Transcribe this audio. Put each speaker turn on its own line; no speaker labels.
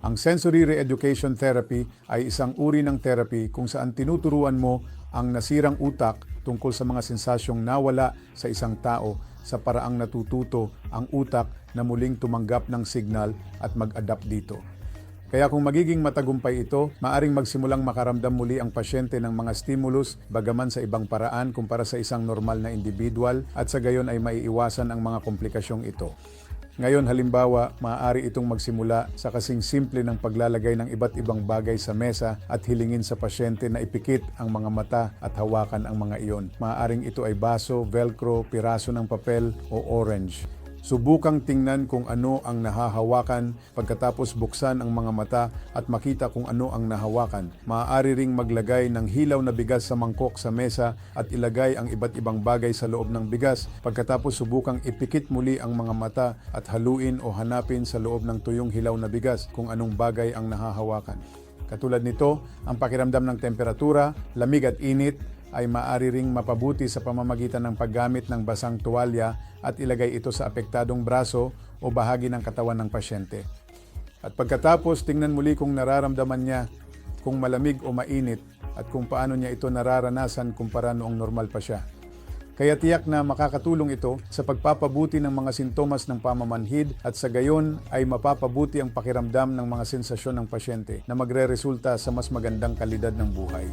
Ang sensory reeducation therapy ay isang uri ng therapy kung saan tinuturuan mo ang nasirang utak tungkol sa mga sensasyong nawala sa isang tao sa paraang natututo ang utak na muling tumanggap ng signal at mag-adapt dito. Kaya kung magiging matagumpay ito, maaring magsimulang makaramdam muli ang pasyente ng mga stimulus bagaman sa ibang paraan kumpara sa isang normal na individual at sa gayon ay maiiwasan ang mga komplikasyong ito. Ngayon halimbawa, maaari itong magsimula sa kasing simple ng paglalagay ng iba't ibang bagay sa mesa at hilingin sa pasyente na ipikit ang mga mata at hawakan ang mga iyon. Maaaring ito ay baso, velcro, piraso ng papel o orange. Subukang tingnan kung ano ang nahahawakan pagkatapos buksan ang mga mata at makita kung ano ang nahawakan. Maaari ring maglagay ng hilaw na bigas sa mangkok sa mesa at ilagay ang iba't ibang bagay sa loob ng bigas. Pagkatapos subukang ipikit muli ang mga mata at haluin o hanapin sa loob ng tuyong hilaw na bigas kung anong bagay ang nahahawakan. Katulad nito, ang pakiramdam ng temperatura, lamig at init ay maaari ring mapabuti sa pamamagitan ng paggamit ng basang tuwalya at ilagay ito sa apektadong braso o bahagi ng katawan ng pasyente. At pagkatapos, tingnan muli kung nararamdaman niya kung malamig o mainit at kung paano niya ito nararanasan kumpara noong normal pa siya. Kaya tiyak na makakatulong ito sa pagpapabuti ng mga sintomas ng pamamanhid at sa gayon ay mapapabuti ang pakiramdam ng mga sensasyon ng pasyente na magre-resulta sa mas magandang kalidad ng buhay.